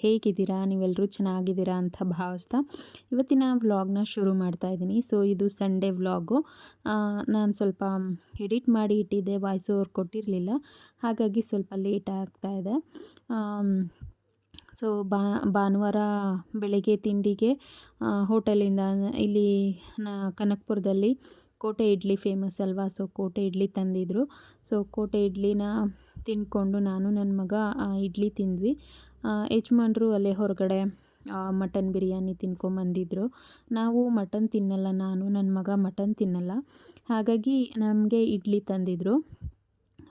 ಹೇಗಿದ್ದೀರಾ? ನೀವೆಲ್ಲರೂ ಚೆನ್ನಾಗಿದ್ದೀರಾ ಅಂತ ಭಾವಿಸ್ತಾ ಇವತ್ತಿನ ವ್ಲಾಗ್ನ ಶುರು ಮಾಡ್ತಾ ಇದ್ದೀನಿ. ಸೊ, ಇದು ಸಂಡೇ ವ್ಲಾಗು. ನಾನು ಸ್ವಲ್ಪ ಎಡಿಟ್ ಮಾಡಿ ಇಟ್ಟಿದ್ದೆ, ವಾಯ್ಸ್ ಓವರ್ ಕೊಟ್ಟಿರಲಿಲ್ಲ. ಹಾಗಾಗಿ ಸ್ವಲ್ಪ ಲೇಟ್ ಆಗ್ತಾ ಇದೆ. ಸೊ, ಬಾ, ಭಾನುವಾರ ಬೆಳಗ್ಗೆ ತಿಂಡಿಗೆ ಹೋಟೆಲಿಂದ ಇಲ್ಲಿ ನಾ ಕನಕಪುರದಲ್ಲಿ ಕೋಟೆ ಇಡ್ಲಿ ಫೇಮಸ್ ಅಲ್ವಾ? ಸೊ ಕೋಟೆ ಇಡ್ಲಿ ತಂದಿದ್ದರು ಸೊ ಕೋಟೆ ಇಡ್ಲಿನ ತಿಂದ್ಕೊಂಡು ನಾನು ನನ್ನ ಮಗ ಇಡ್ಲಿ ತಿಂದ್ವಿ. ಯಜಮಾನ್ರು ಅಲ್ಲೇ ಹೊರಗಡೆ ಮಟನ್ ಬಿರಿಯಾನಿ ತಿನ್ಕೊಂಬಂದಿದ್ರು. ನಾವು ಮಟನ್ ತಿನ್ನಲ್ಲ, ನಾನು ನನ್ನ ಮಗ ಮಟನ್ ತಿನ್ನಲ್ಲ. ಹಾಗಾಗಿ ನಮಗೆ ಇಡ್ಲಿ ತಂದಿದ್ದರು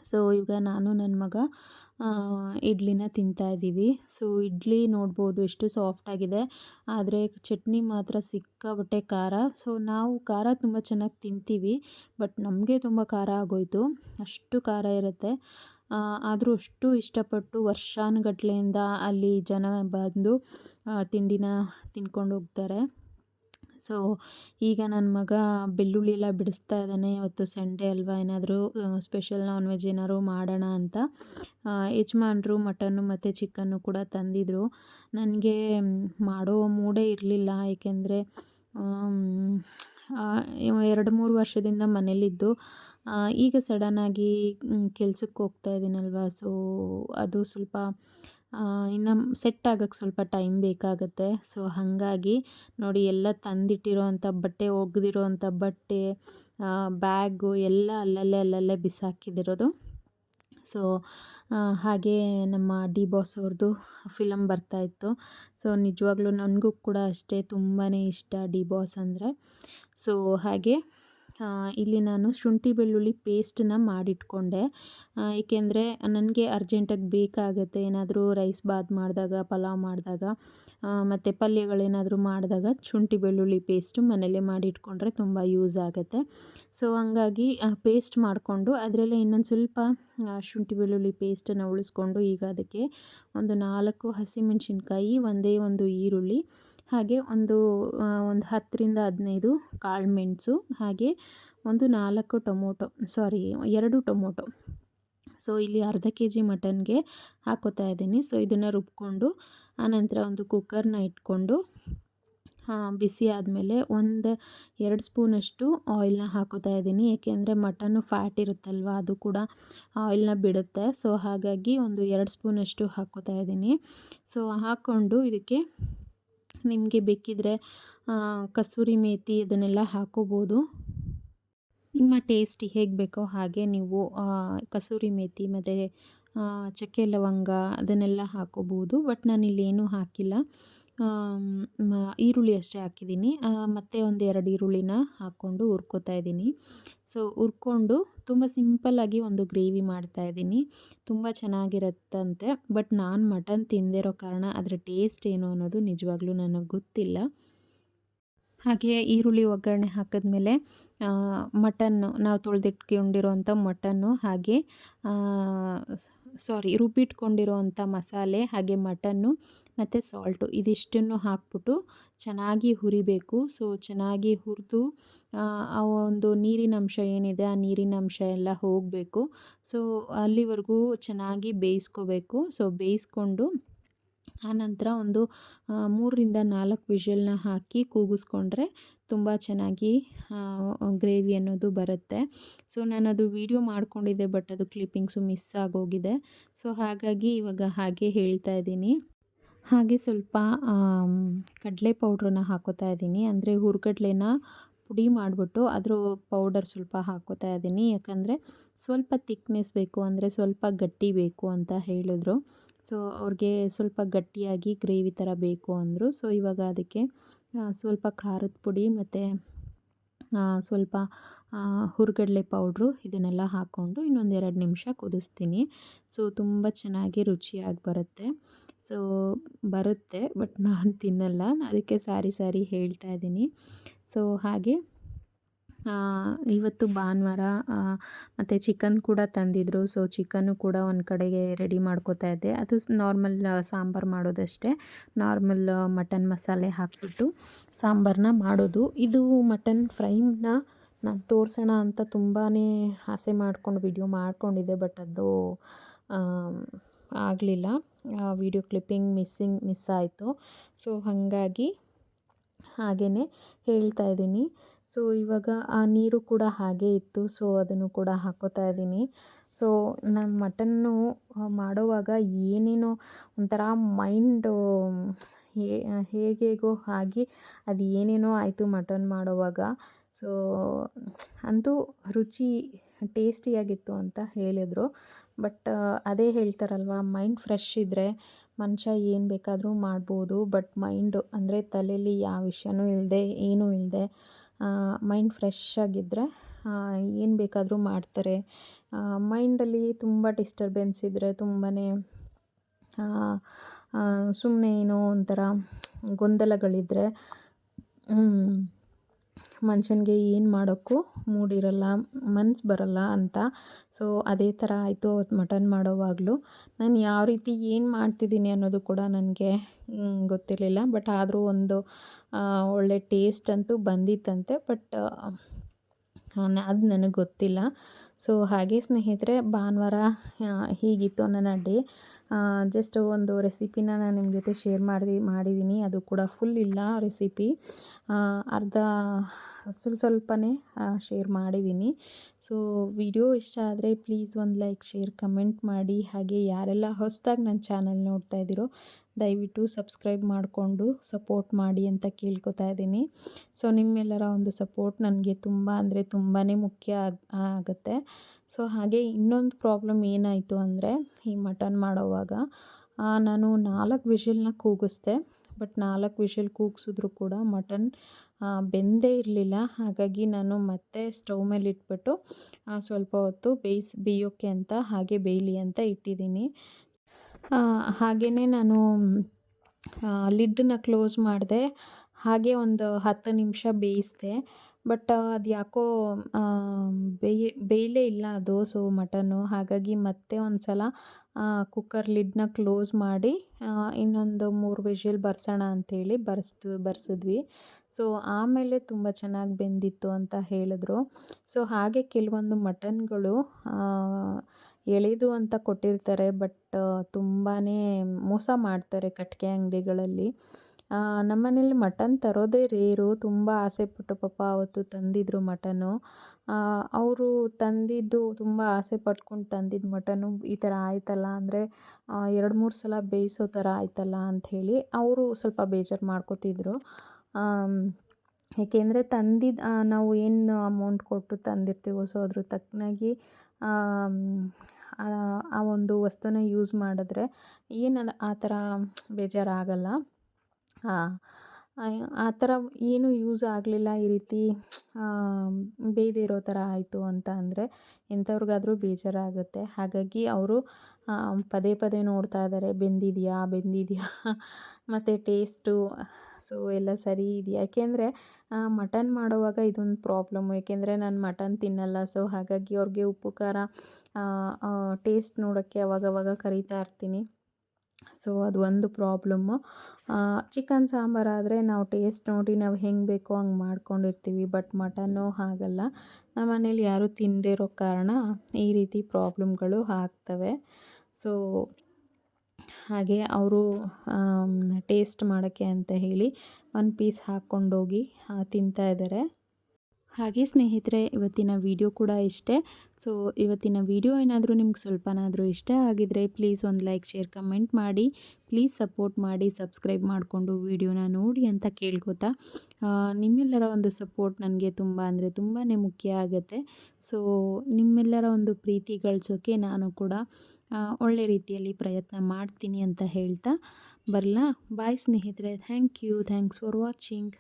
ಸೊ ಈಗ ನಾನು ನನ್ನ ಮಗ ಇಡ್ಲಿನ ತಿಂತಾ ಇದ್ದೀವಿ. ಸೊ ಇಡ್ಲಿ ನೋಡ್ಬೋದು ಎಷ್ಟು ಸಾಫ್ಟಾಗಿದೆ ಆದರೆ ಚಟ್ನಿ ಮಾತ್ರ ಸಿಕ್ಕಾಬಟ್ಟೆ ಖಾರ. ಸೊ ನಾವು ಖಾರ ತುಂಬ ಚೆನ್ನಾಗಿ ತಿಂತೀವಿ ಬಟ್ ನಮಗೆ ತುಂಬ ಖಾರ ಆಗೋಯಿತು. ಅಷ್ಟು ಖಾರ ಇರುತ್ತೆ. ಆದರೂ ಅಷ್ಟು ಇಷ್ಟಪಟ್ಟು ವರ್ಷಾನುಗಟ್ಲೆಯಿಂದ ಅಲ್ಲಿ ಜನ ಬಂದು ತಿಂಡಿನ ತಿನ್ಕೊಂಡು ಹೋಗ್ತಾರೆ. ಸೊ, ಈಗ ನನ್ನ ಮಗ ಬೆಳ್ಳುಳ್ಳಿ ಎಲ್ಲ ಬಿಡಿಸ್ತಾ ಇದ್ದಾನೆ. ಇವತ್ತು ಸಂಡೇ ಅಲ್ವಾ? ಏನಾದರೂ ಸ್ಪೆಷಲ್ ನಾನ್ ವೆಜ್ ಏನಾದ್ರು ಮಾಡೋಣ ಅಂತ. ಯಜಮಾನ್ರು ಮಟನ್ನು ಮತ್ತು ಚಿಕನ್ನು ಕೂಡ ತಂದಿದ್ದರು ನನಗೆ ಮಾಡೋ ಮೂಡೇ ಇರಲಿಲ್ಲ. ಏಕೆಂದರೆ ಎರಡು ಮೂರು ವರ್ಷದಿಂದ ಮನೇಲಿದ್ದು. ಈಗ ಸಡನ್ನಾಗಿ ಕೆಲ್ಸಕ್ಕೆ ಹೋಗ್ತಾ ಇದ್ದೀನಲ್ವ? ಸೊ, ಅದು ಸ್ವಲ್ಪ ಇನ್ನು ಸೆಟ್ ಆಗೋಕ್ಕೆ ಸ್ವಲ್ಪ ಟೈಮ್ ಬೇಕಾಗುತ್ತೆ. ಸೊ ಹಾಗಾಗಿ ನೋಡಿ ಎಲ್ಲ ತಂದಿಟ್ಟಿರೋ ಅಂಥ ಬಟ್ಟೆ, ಒಗ್ದಿರೋ ಅಂಥ ಬಟ್ಟೆ ಬ್ಯಾಗು ಎಲ್ಲ ಅಲ್ಲಲ್ಲೇ ಅಲ್ಲಲ್ಲೇ ಬಿಸಾಕಿದಿರೋದು. ಸೊ ಹಾಗೆ ನಮ್ಮ ಡಿ ಬಾಸ್ ಅವ್ರದ್ದು ಫಿಲಮ್ ಬರ್ತಾಯಿತ್ತು ಸೊ ನಿಜವಾಗ್ಲೂ ನನಗೂ ಕೂಡ ಅಷ್ಟೇ ತುಂಬಾ ಇಷ್ಟ ಡಿ ಬಾಸ್ ಅಂದರೆ. ಸೊ ಹಾಗೆ ಇಲ್ಲಿ ನಾನು ಶುಂಠಿ ಬೆಳ್ಳುಳ್ಳಿ ಪೇಸ್ಟನ್ನ ಮಾಡಿಟ್ಕೊಂಡೆ. ಏಕೆಂದರೆ ನನಗೆ ಅರ್ಜೆಂಟಾಗಿ ಬೇಕಾಗುತ್ತೆ. ಏನಾದರೂ ರೈಸ್ ಬಾತ್ ಮಾಡಿದಾಗ, ಪಲಾವ್ ಮಾಡಿದಾಗ ಮತ್ತು ಪಲ್ಯಗಳೇನಾದರೂ ಮಾಡಿದಾಗ ಶುಂಠಿ ಬೆಳ್ಳುಳ್ಳಿ ಪೇಸ್ಟು ಮನೇಲೇ ಮಾಡಿಟ್ಕೊಂಡ್ರೆ ತುಂಬ ಯೂಸ್ ಆಗುತ್ತೆ. ಸೊ ಹಂಗಾಗಿ ಪೇಸ್ಟ್ ಮಾಡಿಕೊಂಡು ಅದರಲ್ಲೇ ಇನ್ನೊಂದು ಸ್ವಲ್ಪ ಶುಂಠಿ ಬೆಳ್ಳುಳ್ಳಿ ಪೇಸ್ಟನ್ನು ಉಳಿಸ್ಕೊಂಡು ಈಗ ಅದಕ್ಕೆ ಒಂದು ನಾಲ್ಕು ಹಸಿಮೆಣಸಿನ್ಕಾಯಿ ಒಂದೇ ಒಂದು ಈರುಳ್ಳಿ ಹಾಗೆ ಒಂದು ಒಂದು ಹತ್ತರಿಂದ ಹದಿನೈದು ಕಾಳುಮೆಣಸು ಹಾಗೆ ಒಂದು ನಾಲ್ಕು ಟೊಮೊಟೊ ಸಾರಿ ಎರಡು ಟೊಮೊಟೊ. ಸೊ ಇಲ್ಲಿ ಅರ್ಧ ಕೆ ಜಿ ಮಟನ್ಗೆ ಹಾಕೋತಾ ಇದ್ದೀನಿ. ಸೊ ಇದನ್ನು ರುಬ್ಕೊಂಡು ಆನಂತರ ಒಂದು ಕುಕ್ಕರ್ನ ಇಟ್ಕೊಂಡು ಬಿಸಿ ಆದಮೇಲೆ ಒಂದು ಎರಡು ಸ್ಪೂನಷ್ಟು ಆಯಿಲ್ನ ಹಾಕೋತಾ ಇದ್ದೀನಿ. ಏಕೆಂದರೆ ಮಟನ್ನು ಫ್ಯಾಟ್ ಇರುತ್ತಲ್ವ, ಅದು ಕೂಡ ಆಯಿಲ್ನ ಬಿಡುತ್ತೆ. ಸೊ ಹಾಗಾಗಿ ಒಂದು ಎರಡು ಸ್ಪೂನಷ್ಟು ಹಾಕೋತಾ ಇದ್ದೀನಿ. ಸೊ ಹಾಕ್ಕೊಂಡು ಇದಕ್ಕೆ ನಿಮಗೆ ಬೇಕಿದ್ದರೆ ಕಸೂರಿ ಮೇತಿ ಇದನ್ನೆಲ್ಲ ಹಾಕೋಬೋದು. ನಿಮ್ಮ ಟೇಸ್ಟ್ ಹೇಗೆ ಬೇಕೋ ಹಾಗೆ ನೀವು ಕಸೂರಿ ಮೇತಿ ಮತ್ತು ಚಕ್ಕೆ ಲವಂಗ ಅದನ್ನೆಲ್ಲ ಹಾಕೋಬೋದು. ಬಟ್ ನಾನಿಲ್ಲಿ ಏನೂ ಹಾಕಿಲ್ಲ. ಈರುಳ್ಳಿ ಅಷ್ಟೇ ಹಾಕಿದ್ದೀನಿ. ಮತ್ತು ಒಂದು ಎರಡು ಈರುಳ್ಳಿನ ಹಾಕ್ಕೊಂಡು ಹುರ್ಕೋತಾ ಇದ್ದೀನಿ. ಸೊ ಹುರ್ಕೊಂಡು ತುಂಬ ಸಿಂಪಲ್ಲಾಗಿ ಒಂದು ಗ್ರೇವಿ ಮಾಡ್ತಾ ಇದ್ದೀನಿ. ತುಂಬ ಚೆನ್ನಾಗಿರುತ್ತಂತೆ ಬಟ್ ನಾನು ಮಟನ್ ತಿಂದಿರೋ ಕಾರಣ ಅದರ ಟೇಸ್ಟ್ ಏನು ಅನ್ನೋದು ನಿಜವಾಗ್ಲೂ ನನಗೆ ಗೊತ್ತಿಲ್ಲ. ಹಾಗೆ ಈರುಳ್ಳಿ ಒಗ್ಗರಣೆ ಹಾಕಿದ್ಮೇಲೆ ಮಟನ್ನು ನಾವು ತೊಳೆದಿಟ್ಕೊಂಡಿರೋಂಥ ಮಟನ್ನು ಹಾಗೆ ಸಾರಿ ರುಬ್ಬಿಟ್ಕೊಂಡಿರೋವಂಥ ಮಸಾಲೆ ಹಾಗೆ ಮಟನ್ನು ಮತ್ತು ಸಾಲ್ಟು ಇದಿಷ್ಟನ್ನು ಹಾಕ್ಬಿಟ್ಟು ಚೆನ್ನಾಗಿ ಹುರಿಬೇಕು. ಸೊ, ಚೆನ್ನಾಗಿ ಹುರಿದು ಆ ಒಂದು ನೀರಿನ ಅಂಶ ಏನಿದೆ ಆ ನೀರಿನ ಅಂಶ ಎಲ್ಲ ಹೋಗಬೇಕು. ಸೊ, ಅಲ್ಲಿವರೆಗೂ ಚೆನ್ನಾಗಿ ಬೇಯಿಸ್ಕೋಬೇಕು. ಸೊ, ಬೇಯಿಸ್ಕೊಂಡು ಆನಂತರ ಒಂದು ಮೂರರಿಂದ ನಾಲ್ಕು ವಿಷಲ್ನ ಹಾಕಿ ಕೂಗಿಸ್ಕೊಂಡ್ರೆ ತುಂಬ ಚೆನ್ನಾಗಿ ಗ್ರೇವಿ ಅನ್ನೋದು ಬರುತ್ತೆ. ಸೊ ನಾನು ಅದು ವೀಡಿಯೋ ಮಾಡಿಕೊಂಡಿದ್ದೆ ಬಟ್ ಅದು ಕ್ಲಿಪ್ಪಿಂಗ್ಸು ಮಿಸ್ ಆಗೋಗಿದೆ. ಸೊ ಹಾಗಾಗಿ ಇವಾಗ ಹಾಗೆ ಹೇಳ್ತಾ ಇದ್ದೀನಿ. ಹಾಗೆ ಸ್ವಲ್ಪ ಕಡಲೆ ಪೌಡ್ರನ್ನ ಹಾಕೋತಾ ಇದ್ದೀನಿ. ಅಂದರೆ ಹುರ್ಗಡ್ಲೆನ ಪುಡಿ ಮಾಡಿಬಿಟ್ಟು ಅದರ ಪೌಡರ್ ಸ್ವಲ್ಪ ಹಾಕೋತಾ ಇದ್ದೀನಿ. ಯಾಕಂದರೆ ಸ್ವಲ್ಪ ತಿಕ್ನೆಸ್ ಬೇಕು, ಅಂದರೆ ಸ್ವಲ್ಪ ಗಟ್ಟಿ ಬೇಕು ಅಂತ ಹೇಳಿದ್ರು. ಸೊ, ಅವ್ರಿಗೆ ಸ್ವಲ್ಪ ಗಟ್ಟಿಯಾಗಿ ಗ್ರೇವಿ ಥರ ಬೇಕು ಅಂದರು. ಸೊ, ಇವಾಗ ಅದಕ್ಕೆ ಸ್ವಲ್ಪ ಖಾರದ ಪುಡಿ ಮತ್ತು ಸ್ವಲ್ಪ ಹುರ್ಗಡ್ಲೆ ಪೌಡ್ರು ಇದನ್ನೆಲ್ಲ ಹಾಕ್ಕೊಂಡು ಇನ್ನೊಂದು ಎರಡು ನಿಮಿಷ ಕುದಿಸ್ತೀನಿ. ಸೊ, ತುಂಬ ಚೆನ್ನಾಗಿ ರುಚಿಯಾಗಿ ಬರುತ್ತೆ. ಸೊ, ಬರುತ್ತೆ, ಬಟ್ ನಾನು ತಿನ್ನಲ್ಲ. ಅದಕ್ಕೆ ಸಾರಿ ಸಾರಿ ಹೇಳ್ತಾ ಇದ್ದೀನಿ ಸೊ, ಹಾಗೆ ಇವತ್ತು ಭಾನುವಾರ ಮತ್ತು ಚಿಕನ್ ಕೂಡ ತಂದಿದ್ದರು ಸೊ ಚಿಕನ್ನು ಕೂಡ ಒಂದು ಕಡೆಗೆ ರೆಡಿ ಮಾಡ್ಕೋತಾ ಇದ್ದೆ. ಅದು ನಾರ್ಮಲ್ ಸಾಂಬಾರು ಮಾಡೋದಷ್ಟೇ. ನಾರ್ಮಲ್ ಮಟನ್ ಮಸಾಲೆ ಹಾಕಿಬಿಟ್ಟು ಸಾಂಬಾರನ್ನ ಮಾಡೋದು. ಇದು ಮಟನ್ ಫ್ರೈನ ನಾನು ತೋರಿಸೋಣ ಅಂತ ತುಂಬಾ ಆಸೆ ಮಾಡ್ಕೊಂಡು ವಿಡಿಯೋ ಮಾಡ್ಕೊಂಡಿದ್ದೆ ಬಟ್ ಅದು ಆಗಲಿಲ್ಲ. ವಿಡಿಯೋ ಕ್ಲಿಪ್ಪಿಂಗ್ ಮಿಸ್ಸಿಂಗ್ ಮಿಸ್ ಆಯಿತು. ಸೊ ಹಾಗಾಗಿ ಹಾಗೆಯೇ ಹೇಳ್ತಾ ಇದ್ದೀನಿ. ಸೊ ಇವಾಗ ಆ ನೀರು ಕೂಡ ಹಾಗೆ ಇತ್ತು. ಸೊ ಅದನ್ನು ಕೂಡ ಹಾಕೋತಾ ಇದ್ದೀನಿ. ಸೊ ನಾನು ಮಟನ್ನು ಮಾಡುವಾಗ ಏನೇನೋ ಒಂಥರ ಮೈಂಡು ಹೇಗೇಗೋ ಆಗಿ ಅದು ಏನೇನೋ ಆಯಿತು ಮಟನ್ ಮಾಡುವಾಗ. ಸೊ ಅಂತೂ ರುಚಿ, ಟೇಸ್ಟಿಯಾಗಿತ್ತು ಅಂತ ಹೇಳಿದರು. ಬಟ್ ಅದೇ ಹೇಳ್ತಾರಲ್ವ ಮೈಂಡ್ ಫ್ರೆಶ್ ಇದ್ದರೆ ಮನುಷ್ಯ ಏನು ಬೇಕಾದರೂ ಮಾಡ್ಬೋದು. ಬಟ್ ಮೈಂಡು ಅಂದರೆ ತಲೆಯಲ್ಲಿ ಯಾವ ವಿಷಯನೂ ಇಲ್ಲದೆ ಏನೂ ಇಲ್ಲದೆ ಮೈಂಡ್ ಫ್ರೆಶ್ ಆಗಿದ್ದರೆ ಏನು ಬೇಕಾದರೂ ಮಾಡ್ತಾರೆ. ಮೈಂಡಲ್ಲಿ ತುಂಬ ಡಿಸ್ಟರ್ಬೆನ್ಸ್ ಇದ್ದರೆ ತುಂಬಾ ಸುಮ್ಮನೆ ಏನೋ ಒಂಥರ ಗೊಂದಲಗಳಿದ್ದರೆ ಮನುಷ್ಯನಿಗೆ ಏನು ಮಾಡೋಕ್ಕೂ ಮೂಡಿರಲ್ಲ ಮನ್ಸು ಬರಲ್ಲ ಅಂತ. ಸೊ ಅದೇ ಥರ ಆಯಿತು ಅವತ್ತು ಮಟನ್ ಮಾಡೋವಾಗಲೂ. ನಾನು ಯಾವ ರೀತಿ ಏನು ಮಾಡ್ತಿದ್ದೀನಿ ಅನ್ನೋದು ಕೂಡ ನನಗೆ ಗೊತ್ತಿರಲಿಲ್ಲ. ಬಟ್ ಆದರೂ ಒಂದು ಒಳ್ಳೆ ಟೇಸ್ಟ್ ಅಂತೂ ಬಂದಿತ್ತಂತೆ ಬಟ್ ಅದು ನನಗೆ ಗೊತ್ತಿಲ್ಲ. ಸೊ ಹಾಗೆ ಸ್ನೇಹಿತರೆ, ಭಾನುವಾರ ಹೀಗಿತ್ತು ನನ್ನ ಡೇ ಜಸ್ಟ್ ಒಂದು ರೆಸಿಪಿನ ನಾನು ನಿಮ್ಮ ಜೊತೆ ಶೇರ್ ಮಾಡಿ ಮಾಡಿದ್ದೀನಿ ಅದು ಕೂಡ ಫುಲ್ ಇಲ್ಲ ರೆಸಿಪಿ ಅರ್ಧ ಸ್ವಲ್ಪ ಸ್ವಲ್ಪನೇ ಶೇರ್ ಮಾಡಿದ್ದೀನಿ ಸೊ ವಿಡಿಯೋ ಇಷ್ಟ ಆದರೆ ಪ್ಲೀಸ್ ಒಂದು ಲೈಕ್ ಶೇರ್ ಕಮೆಂಟ್ ಮಾಡಿ. ಹಾಗೆ ಯಾರೆಲ್ಲ ಹೊಸದಾಗಿ ನನ್ನ ಚಾನಲ್ ನೋಡ್ತಾ ಇದ್ದೀರೋ ದಯವಿಟ್ಟು ಸಬ್ಸ್ಕ್ರೈಬ್ ಮಾಡಿಕೊಂಡು ಸಪೋರ್ಟ್ ಮಾಡಿ ಅಂತ ಕೇಳ್ಕೊತಾ ಇದ್ದೀನಿ. ಸೊ, ನಿಮ್ಮೆಲ್ಲರ ಒಂದು ಸಪೋರ್ಟ್ ನನಗೆ ತುಂಬ ಅಂದರೆ ತುಂಬಾ ಮುಖ್ಯ ಆಗುತ್ತೆ. ಸೊ, ಹಾಗೆ ಇನ್ನೊಂದು ಪ್ರಾಬ್ಲಮ್ ಏನಾಯಿತು ಅಂದರೆ ಈ ಮಟನ್ ಮಾಡೋವಾಗ ನಾನು ನಾಲ್ಕು ವಿಷಲ್ನ ಕೂಗಿಸ್ದೆ. ಬಟ್ ನಾಲ್ಕು ವಿಷಲ್ ಕೂಗಿಸಿದ್ರು ಕೂಡ ಮಟನ್ ಬೆಂದೇ ಇರಲಿಲ್ಲ. ಹಾಗಾಗಿ ನಾನು ಮತ್ತೆ ಸ್ಟವ್ ಮೇಲೆ ಇಟ್ಬಿಟ್ಟು ಸ್ವಲ್ಪ ಹೊತ್ತು ಬೇಯಿಸಿ ಬೇಯೋಕ್ಕೆ ಅಂತ ಹಾಗೆ ಬೇಯಲಿ ಅಂತ ಇಟ್ಟಿದ್ದೀನಿ. ಹಾಗೆಯೇ ನಾನು ಲಿಡ್ಡನ್ನ ಕ್ಲೋಸ್ ಮಾಡಿದೆ. ಹಾಗೆ ಒಂದು ಹತ್ತು ನಿಮಿಷ ಬೇಯಿಸಿದೆ. ಬಟ್ ಅದು ಯಾಕೋ ಬೇಯ, ಬೇಯಲೇ ಇಲ್ಲ ಅದು, ಸೊ ಮಟನ್ನು. ಹಾಗಾಗಿ ಮತ್ತೆ ಒಂದು ಸಲ ಕುಕ್ಕರ್ ಲಿಡ್ನ ಕ್ಲೋಸ್ ಮಾಡಿ ಇನ್ನೊಂದು ಮೂರು ವಿಷಲ್ ಬರ್ಸೋಣ ಅಂಥೇಳಿ ಬರ್ಸಿದ್ವಿ ಬರ್ಸಿದ್ವಿ. ಸೊ ಆಮೇಲೆ ತುಂಬ ಚೆನ್ನಾಗಿ ಬೆಂದಿತ್ತು ಅಂತ ಹೇಳಿದ್ರು. ಸೊ ಹಾಗೆ ಕೆಲವೊಂದು ಮಟನ್ಗಳು ಎಳೆದು ಅಂತ ಕೊಟ್ಟಿರ್ತಾರೆ, ಬಟ್ ತುಂಬಾ ಮೋಸ ಮಾಡ್ತಾರೆ ಕಟ್ಟಿಗೆ ಅಂಗಡಿಗಳಲ್ಲಿ. ನಮ್ಮನೇಲಿ ಮಟನ್ ತರೋದೇ ರೇರು. ತುಂಬ ಆಸೆಪಟ್ಟು ಪಾಪ ಅವತ್ತು ತಂದಿದ್ದರು ಮಟನು. ಅವರು ತಂದಿದ್ದು ತುಂಬ ಆಸೆ ಪಟ್ಕೊಂಡು ತಂದಿದ್ದು ಮಟನು ಈ ಥರ ಆಯ್ತಲ್ಲ ಅಂದರೆ ಎರಡು ಮೂರು ಸಲ ಬೇಯಿಸೋ ಥರ ಆಯ್ತಲ್ಲ ಅಂಥೇಳಿ ಅವರು ಸ್ವಲ್ಪ ಬೇಜಾರು ಮಾಡ್ಕೋತಿದ್ರು. ಏಕೆಂದರೆ ತಂದಿದ್ದು ನಾವು ಏನು ಅಮೌಂಟ್ ಕೊಟ್ಟು ತಂದಿರ್ತೀವೋ ಸೊ ಅದ್ರ ತಕ್ಕನಾಗಿ, ಆ ಒಂದು ವಸ್ತುನ ಯೂಸ್ ಮಾಡಿದ್ರೆ ಏನು, ಆ ಥರ ಬೇಜಾರಾಗಲ್ಲ. ಆ ಥರ ಏನು ಯೂಸ್ ಆಗಲಿಲ್ಲ ಈ ರೀತಿ ಬೇಯದೇ ಇರೋ ಥರ ಆಯಿತು ಅಂತ ಅಂದರೆ ಎಂಥವ್ರಿಗಾದರೂ ಬೇಜಾರಾಗುತ್ತೆ. ಹಾಗಾಗಿ ಅವರು ಪದೇ ಪದೇ ನೋಡ್ತಾ ಇದ್ದಾರೆ ಬೆಂದಿದೆಯಾ ಬೆಂದಿದೆಯಾ, ಮತ್ತು ಟೇಸ್ಟು ಸೊ ಎಲ್ಲ ಸರಿ ಇದೆಯಾ? ಯಾಕೆಂದರೆ ಮಟನ್ ಮಾಡುವಾಗ ಇದೊಂದು ಪ್ರಾಬ್ಲಮ್ಮು ಏಕೆಂದರೆ ನಾನು ಮಟನ್ ತಿನ್ನಲ್ಲ. ಸೊ ಹಾಗಾಗಿ ಅವ್ರಿಗೆ ಉಪ್ಪು, ಖಾರ ಟೇಸ್ಟ್ ನೋಡೋಕ್ಕೆ ಅವಾಗವಾಗ ಕರಿತಾ ಇರ್ತೀನಿ. ಸೊ ಅದು ಒಂದು ಪ್ರಾಬ್ಲಮ್ಮು ಚಿಕನ್ ಸಾಂಬಾರಾದರೆ ನಾವು ಟೇಸ್ಟ್ ನೋಡಿ ನಾವು ಹೆಂಗೆ ಬೇಕೋ ಹಂಗೆ ಮಾಡ್ಕೊಂಡಿರ್ತೀವಿ. ಬಟ್ ಮಟನ್ನು ಹಾಗಲ್ಲ. ನಮ್ಮ ಮನೇಲಿ ಯಾರೂ ತಿನ್ನದೇ ಇರೋ ಕಾರಣ ಈ ರೀತಿ ಪ್ರಾಬ್ಲಮ್ಗಳು ಆಗ್ತವೆ. ಸೊ ಹಾಗೆ ಅವರು ಟೇಸ್ಟ್ ಮಾಡೋಕ್ಕೆ ಅಂತ ಹೇಳಿ ಒಂದು ಪೀಸ್ ಹಾಕ್ಕೊಂಡೋಗಿ ತಿಂತಾ ಇದ್ದಾರೆ. ಹಾಗೆ ಸ್ನೇಹಿತರೆ, ಇವತ್ತಿನ ವಿಡಿಯೋ ಕೂಡ ಇಷ್ಟೇ. ಸೊ ಇವತ್ತಿನ ವಿಡಿಯೋ ಏನಾದರೂ ನಿಮ್ಗೆ ಸ್ವಲ್ಪನಾದರೂ ಇಷ್ಟ ಆಗಿದರೆ ಪ್ಲೀಸ್ ಒಂದು ಲೈಕ್ ಶೇರ್ ಕಮೆಂಟ್ ಮಾಡಿ. ಪ್ಲೀಸ್ ಸಪೋರ್ಟ್ ಮಾಡಿ ಸಬ್ಸ್ಕ್ರೈಬ್ ಮಾಡಿಕೊಂಡು ವಿಡಿಯೋನ ನೋಡಿ ಅಂತ ಕೇಳ್ಕೊತಾ. ನಿಮ್ಮೆಲ್ಲರ ಒಂದು ಸಪೋರ್ಟ್ ನನಗೆ ತುಂಬ ಅಂದರೆ ತುಂಬಾ ಮುಖ್ಯ ಆಗುತ್ತೆ. ಸೊ ನಿಮ್ಮೆಲ್ಲರ ಒಂದು ಪ್ರೀತಿ ಗಳಿಸೋಕ್ಕೆ ನಾನು ಕೂಡ ಒಳ್ಳೆ ರೀತಿಯಲ್ಲಿ ಪ್ರಯತ್ನ ಮಾಡ್ತೀನಿ ಅಂತ ಹೇಳ್ತಾ. ಬರಲಾ? ಬಾಯ್ ಸ್ನೇಹಿತರೆ. Thank you thanks for watching